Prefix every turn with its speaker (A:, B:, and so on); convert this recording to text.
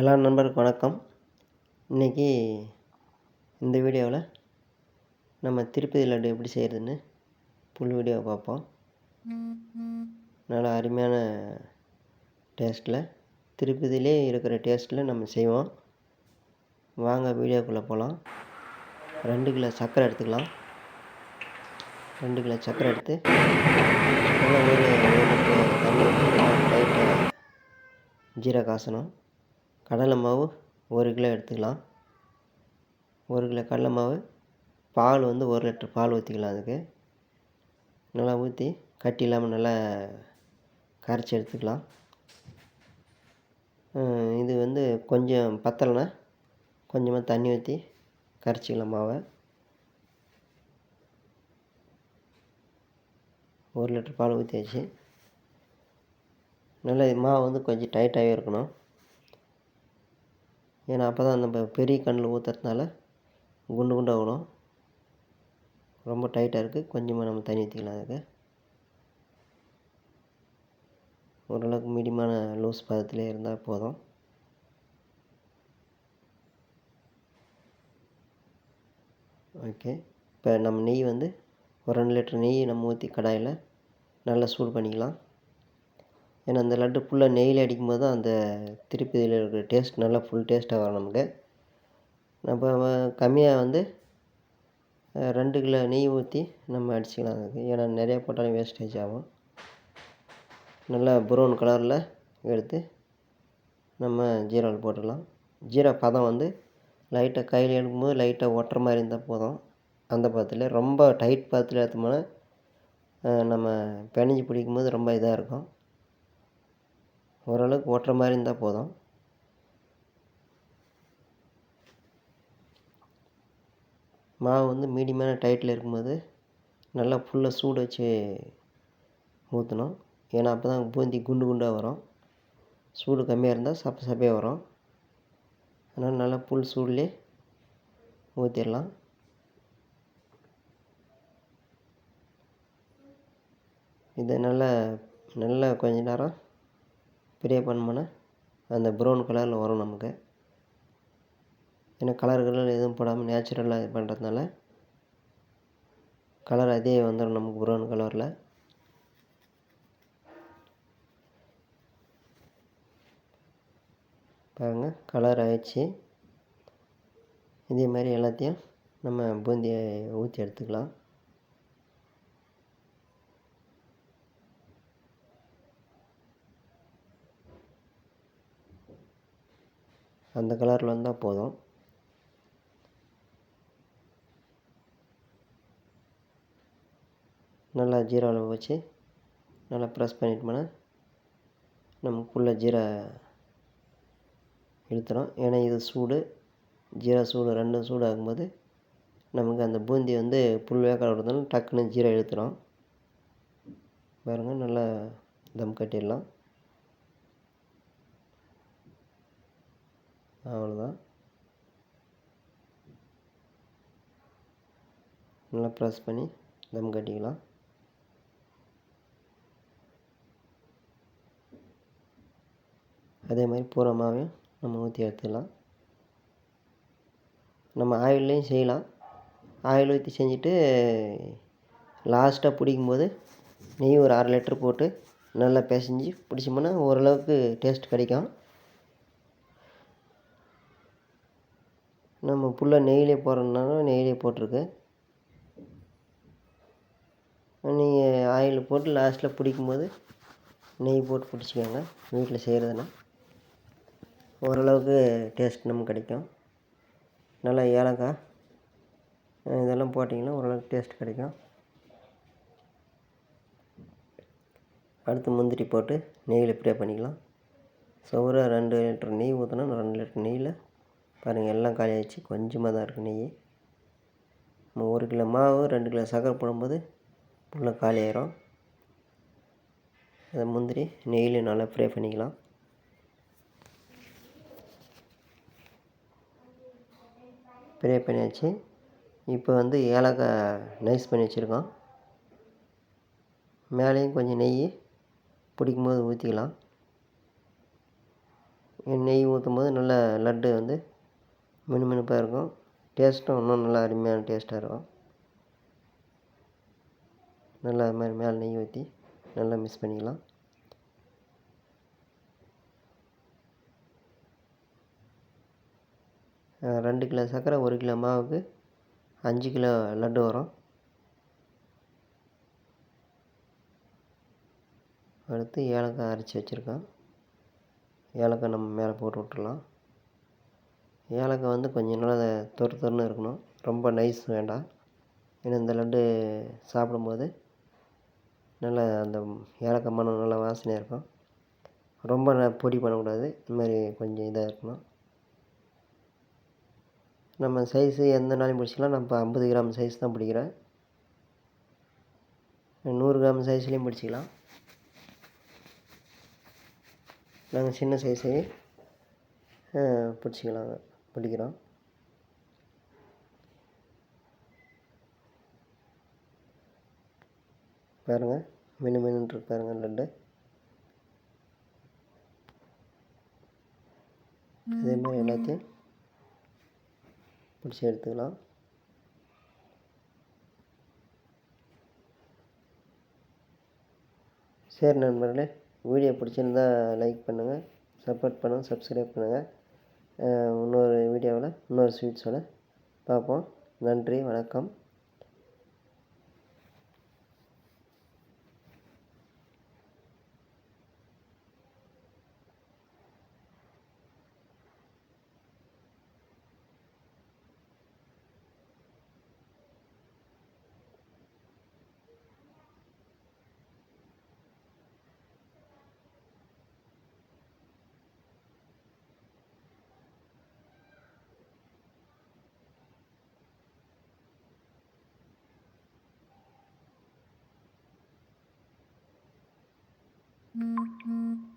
A: எல்லா நண்பருக்கும் வணக்கம். இன்றைக்கி இந்த வீடியோவில் நம்ம திருப்பதி லட்டு எப்படி செய்கிறதுன்னு ஃபுல் வீடியோவை பார்ப்போம். நல்லா அருமையான டேஸ்ட்டில் திருப்பதியிலே இருக்கிற டேஸ்ட்டில் நம்ம செய்வோம். வாங்க வீடியோக்குள்ளே போகலாம் ரெண்டு கிலோ சர்க்கரை எடுத்துக்கலாம். ரெண்டு கிலோ சர்க்கரை எடுத்து நல்லா ஒரு ஒரு தண்ணி லைட்டை ஜீரகாசனம் கடலை மாவு ஒரு கிலோ எடுத்துக்கலாம். ஒரு கிலோ கடலை மாவு பால் வந்து ஒரு லிட்டர் பால் ஊற்றிக்கலாம் அதுக்கு. நல்லா ஊற்றி கட்டி இல்லாமல் நல்லா கரைச்சி எடுத்துக்கலாம். இது வந்து கொஞ்சம் பத்தலைன்னா கொஞ்சமாக தண்ணி ஊற்றி கரைச்சிக்கலாம் மாவை. ஒரு லிட்டர் பால் ஊற்றியாச்சு நல்லா மாவு வந்து கொஞ்சம் டைட்டாகவே இருக்கணும். ஏன்னா அப்போ தான் நம்ம பெரிய கண்ணில் ஊற்றுறதுனால குண்டு குண்டாக விடும் ரொம்ப டைட்டாக இருக்குது கொஞ்சமாக நம்ம தண்ணி ஊற்றிக்கலாம் அதுக்கு. ஓரளவுக்கு மீடியமான லூஸ் பதத்திலே இருந்தால் போதும். ஓகே. இப்போ நம்ம நெய் வந்து ஒரு ரெண்டு லிட்டர் நெய் நம்ம ஊற்றி கடாயில் நல்லா சூடு பண்ணிக்கலாம். ஏன்னா அந்த லட்டு ஃபுல்லாக நெய்யில் அடிக்கும் போது தான் அந்த திருப்பதியில் இருக்கிற டேஸ்ட் நல்லா ஃபுல் டேஸ்ட்டாக வரும் நமக்கு. நம்ம கம்மியாக வந்து ரெண்டு கிலோ நெய் ஊற்றி நம்ம அடிச்சுக்கலாம் அதுக்கு. ஏன்னா நிறையா போட்டாலும் வேஸ்டேஜ் ஆகும். நல்லா ப்ரௌன் கலரில் எடுத்து நம்ம ஜீராவில் போட்டுடலாம் ஜீரா பதம் வந்து லைட்டாக கையில் எடுக்கும்போது லைட்டாக ஒட்டுற மாதிரி இருந்தால் போதும். அந்த பதத்தில் ரொம்ப டைட் பதத்தில் எடுத்தோம்னா நம்ம பிணைஞ்சி பிடிக்கும்போது ரொம்ப இதாக இருக்கும். ஓரளவுக்கு ஓட்டுற மாதிரி இருந்தால் போதும். மாவு வந்து மீடியமான டைட்டில் இருக்கும்போது நல்லா ஃபுல்லாக சூடு வச்சு ஊற்றணும் ஏன்னா அப்போ தான் பூந்தி குண்டு குண்டாக வரும். சூடு கம்மியாக இருந்தால் சப்ப சப்பையாக வரும். அதனால் நல்லா புல் சூடுலேயே ஊற்றிடலாம் இதை நல்லா நல்லா கொஞ்ச நேரம் ஃப்ரை பண்ணோம்னா அந்த ப்ரௌன் கலரில் வரும் நமக்கு. ஏன்னா கலர் கலர் எதுவும் போடாமல் நேச்சுரலாக இது பண்ணுறதுனால கலர் அதே வந்துடும் நமக்கு ப்ரௌன் கலரில் பாருங்கள் கலர் ஆயிடுச்சு. இதே மாதிரி எல்லாத்தையும் நம்ம பூந்தியை ஊற்றி எடுத்துக்கலாம். அந்த கலரில் வந்தால் போதும். நல்லா ஜீராவில் வச்சு நல்லா ப்ரெஸ் பண்ணிட்டோம்னா நமக்குள்ளே ஜீரா இழுத்துறோம் ஏன்னா இது சூடு. ஜீரா சூடு ரெண்டும் சூடு ஆகும்போது நமக்கு அந்த பூந்தி வந்து புல் வேக்காடு இருந்தாலும் டக்குன்னு ஜீரா இழுத்துடும் பாருங்கள் நல்லா தம் கட்டிடலாம். அவ்வளோதான் நல்லா ப்ரெஸ் பண்ணி தம் கட்டிக்கலாம். அதே மாதிரி பூரமாகவே நம்ம ஊற்றி எடுத்துக்கலாம் நம்ம ஆயில்லையும் செய்யலாம். ஆயில் ஊற்றி செஞ்சுட்டு லாஸ்ட்டாக பிடிக்கும்போது நெய் ஒரு அரை லிட்டர் போட்டு நல்லா பிசைஞ்சு பிடிச்சோம்னா ஓரளவுக்கு டேஸ்ட் கிடைக்கும். நம்ம புள்ள நெய்யிலே போடுறதுனால நெய்யிலே போட்டிருக்கு. நீங்கள் ஆயில் போட்டு லாஸ்ட்டில் பிடிக்கும்போது நெய் போட்டு பிடிச்சிக்கோங்க வீட்டில் செய்கிறதுனா ஓரளவுக்கு டேஸ்ட் நமக்கு கிடைக்கும். நல்லா ஏலக்காய் இதெல்லாம் போட்டிங்கன்னா ஓரளவுக்கு டேஸ்ட் கிடைக்கும். அடுத்து முந்திரி போட்டு நெய்யில் ப்ரே பண்ணிக்கலாம். சுவராக ரெண்டு லிட்டர் நெய் ஊற்றினா ரெண்டு லிட்டர் நெய்யில் பாருங்கள் எல்லாம் காலி ஆகிடுச்சு கொஞ்சமாக தான் இருக்குது நெய். நம்ம ஒரு கிலோ மாவு ரெண்டு கிலோ சக்கரை போடும்போது ஃபுல்லாக காலி ஆயிரும். அதை முந்திரி நெய்லையும் நல்லா ஃப்ரை பண்ணிக்கலாம். ஃப்ரை பண்ணியாச்சு. இப்போ வந்து ஏலக்காய் நைஸ் பண்ணி வச்சுருக்கோம். மேலேயும் கொஞ்சம் நெய் பிடிக்கும்போது ஊற்றிக்கலாம் நெய் ஊற்றும் போது நல்லா லட்டு வந்து மினுமினுப்பாக இருக்கும். டேஸ்ட்டும் இன்னும் நல்லா அருமையான டேஸ்ட்டாக இருக்கும். நல்லா அது மாதிரி மேலே நெய் ஊற்றி நல்லா மிக்ஸ் பண்ணிக்கலாம். ரெண்டு கிலோ சர்க்கரை ஒரு கிலோ மாவுக்கு அஞ்சு கிலோ லட்டு வரும். அடுத்து ஏலக்காய் அரைச்சி வச்சுருக்கோம். ஏலக்காய் நம்ம மேலே போட்டு விட்டுறலாம். ஏலக்காய் வந்து கொஞ்சம் நல்லா தொறு தொறுன்னு இருக்கணும். ரொம்ப நைஸ் வேண்டாம். ஏன்னா இந்த லட்டு சாப்பிடும்போது நல்லா அந்த ஏலக்காய் மணம் நல்லா வாசனையாக இருக்கும். ரொம்ப பொடி பண்ணக்கூடாது. இந்த மாதிரி கொஞ்சம் இதாக இருக்கணும். நம்ம சைஸு எந்த நாளையும் பிடிச்சிக்கலாம். நம்ம ஐம்பது கிராம் சைஸ் தான் பிடிக்கிறேன். நூறு கிராம் சைஸ்லேயும் பிடிச்சிக்கலாம். நாங்கள் சின்ன சைஸே பிடிச்சிக்கலாங்க பிடிக்கிறோம் பாருங்கள் மினு மினுன்ட்டு பாருங்கள் லட்டு இதே மாதிரி எல்லாத்தையும் பிடிச்சி எடுத்துக்கலாம். சரி நண்பர்களே வீடியோ பிடிச்சிருந்தா லைக் பண்ணுங்கள் சப்போர்ட் பண்ணுங்கள் சப்ஸ்கிரைப் பண்ணுங்கள் இன்னொரு வீடியோவில் இன்னொரு ஸ்வீட்ஸோட பார்ப்போம். நன்றி வணக்கம். 嗯